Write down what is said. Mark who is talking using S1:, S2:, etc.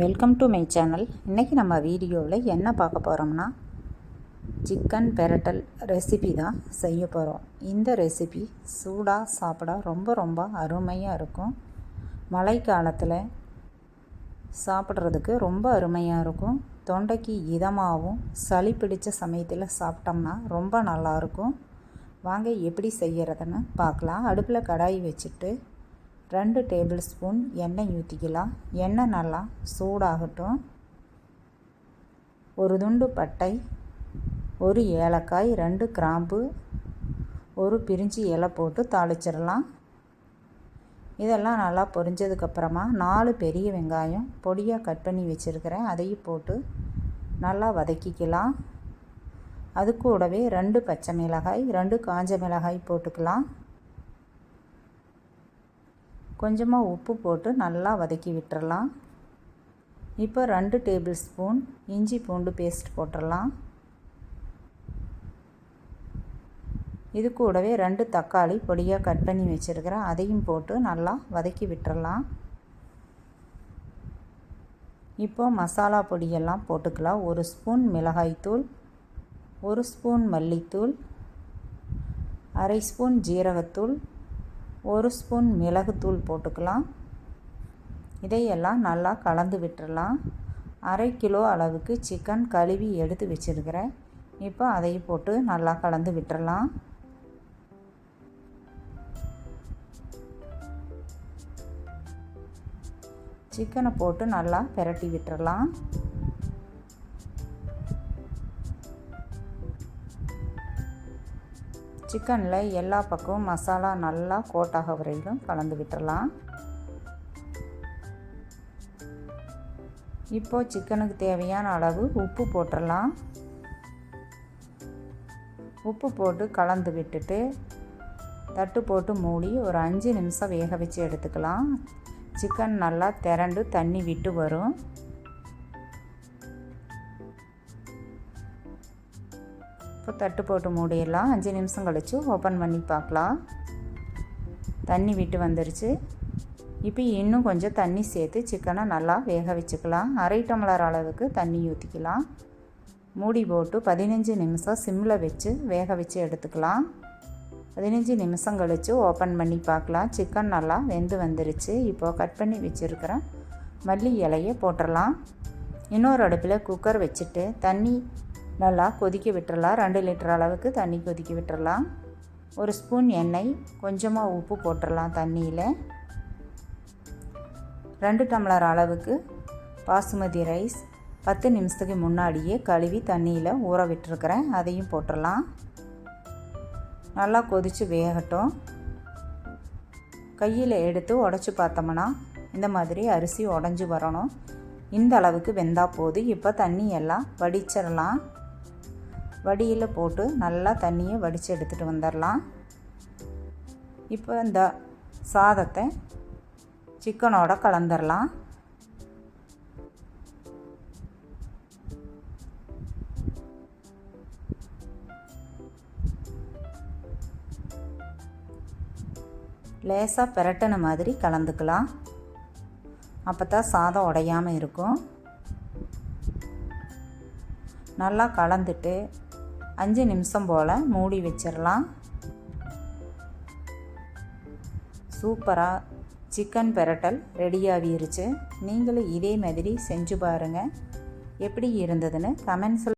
S1: Welcome to my channel இன்றைக்கி நம்ம வீடியோவில் என்ன பார்க்க போகிறோம்னா சிக்கன் பெரட்டல் ரெசிபி தான் செய்ய போகிறோம் இந்த ரெசிபி சூடாக சாப்பிட ரொம்ப ரொம்ப அருமையாக இருக்கும். மழை காலத்தில் சாப்பிட்றதுக்கு ரொம்ப அருமையாக இருக்கும். தொண்டைக்கு இதமாகவும் சளி பிடித்த சமயத்தில் சாப்பிட்டோம்னா ரொம்ப நல்லாயிருக்கும் வாங்க எப்படி செய்கிறதுன்னு பார்க்கலாம். அடுப்பில் கடாய் வச்சுட்டு ரெண்டு டேபிள் ஸ்பூன் எண்ணெய் ஊற்றிக்கலாம். எண்ணெய் நல்லா சூடாகட்டும். ஒரு துண்டு பட்டை ஒரு ஏலக்காய் ரெண்டு கிராம்பு ஒரு பிரிஞ்சி இலை போட்டு தாளிச்சிடலாம். இதெல்லாம் நல்லா பொரிஞ்சதுக்கப்புறமா நாலு பெரிய வெங்காயம் பொடியாக கட் பண்ணி வச்சுருக்கிறேன். அதையும் போட்டு நல்லா வதக்கிக்கலாம். அது கூடவே ரெண்டு பச்சை மிளகாய் ரெண்டு காஞ்ச மிளகாய் போட்டுக்கலாம். கொஞ்சமாக உப்பு போட்டு நல்லா வதக்கி விட்டுறலாம். இப்போ ரெண்டு டேபிள் ஸ்பூன் இஞ்சி பூண்டு பேஸ்ட் போட்டுடலாம் இது கூடவே ரெண்டு தக்காளி பொடியாக கட் பண்ணி வச்சுருக்கிறேன் அதையும் போட்டு நல்லா வதக்கி விட்டுறலாம். இப்போ மசாலா பொடியெல்லாம் போட்டுக்கலாம். ஒரு ஸ்பூன் மிளகாய்த்தூள் ஒரு ஸ்பூன் மல்லித்தூள் அரை ஸ்பூன் ஜீரகத்தூள் ஒரு ஸ்பூன் மிளகுத்தூள் போட்டுக்கலாம். இதையெல்லாம் நல்லா கலந்து விட்டுடலாம் அரை கிலோ அளவுக்கு சிக்கன் கழுவி எடுத்து வச்சுருக்கிறேன். இப்போ அதையும் போட்டு நல்லா கலந்து விட்டுறலாம். சிக்கனை போட்டு நல்லா பெரட்டி விட்டுறலாம். சிக்கனில் எல்லா பக்கமும் மசாலா நல்லா கோட்டாக வரையிலும் கலந்து விட்டுடலாம் இப்போது சிக்கனுக்கு தேவையான அளவு உப்பு போட்டுடலாம் உப்பு போட்டு கலந்து விட்டுட்டு தட்டு போட்டு மூடி ஒரு அஞ்சு நிமிஷம் வேக வச்சு எடுத்துக்கலாம். சிக்கன் நல்லா திரண்டு தண்ணி விட்டு வரும். இப்போ தட்டு போட்டு மூடிடலாம். அஞ்சு நிமிஷம் கழித்து ஓப்பன் பண்ணி பார்க்கலாம். தண்ணி விட்டு வந்துருச்சு. இப்போ இன்னும் கொஞ்சம் தண்ணி சேர்த்து சிக்கனை நல்லா வேக வச்சுக்கலாம். அரை டம்ளர் அளவுக்கு தண்ணி ஊற்றிக்கலாம் மூடி போட்டு பதினஞ்சு நிமிஷம் சிம்மில் வச்சு வேக வச்சு எடுத்துக்கலாம். பதினஞ்சு நிமிஷம் கழித்து ஓப்பன் பண்ணி பார்க்கலாம். சிக்கன் நல்லா வெந்து வந்துருச்சு. இப்போது கட் பண்ணி வச்சுருக்கிறேன் மல்லி இலையை போட்டுடலாம். இன்னொரு அடுப்பில் குக்கர் வச்சுட்டு தண்ணி நல்லா கொதிக்க விட்டுறலாம். ரெண்டு லிட்டர் அளவுக்கு தண்ணி கொதிக்க விட்டுறலாம். ஒரு ஸ்பூன் எண்ணெய் கொஞ்சமாக உப்பு போட்டுடலாம் தண்ணியில். ரெண்டு டம்ளர் அளவுக்கு பாசுமதி ரைஸ். பத்து நிமிஷத்துக்கு முன்னாடியே கழுவி தண்ணியில் ஊற விட்டுருக்குறேன். அதையும் போட்டுடலாம் நல்லா கொதித்து வேகட்டும். கையில் எடுத்து உடச்சி பார்த்தோம்னா இந்த மாதிரி அரிசி உடஞ்சி வரணும். இந்த அளவுக்கு வெந்தால் போது இப்போ தண்ணி எல்லாம் வடிச்சிடலாம் வடியில் போட்டு நல்லா தண்ணியை வடித்து எடுத்துகிட்டு வந்துடலாம் இப்போ இந்த சாதத்தை சிக்கனோட கலந்துடலாம் லேசாக பிரட்டின மாதிரி கலந்துக்கலாம். அப்போ தான் சாதம் உடையாமல் இருக்கும். நல்லா கலந்துட்டு அஞ்சு நிமிஷம் போல் மூடி வச்சிடலாம் சூப்பராக சிக்கன் பெரட்டல் ரெடியாகிருச்சு. நீங்களும் இதே மாதிரி செஞ்சு பாருங்கள் எப்படி இருந்ததுன்னு கமெண்ட்ஸில்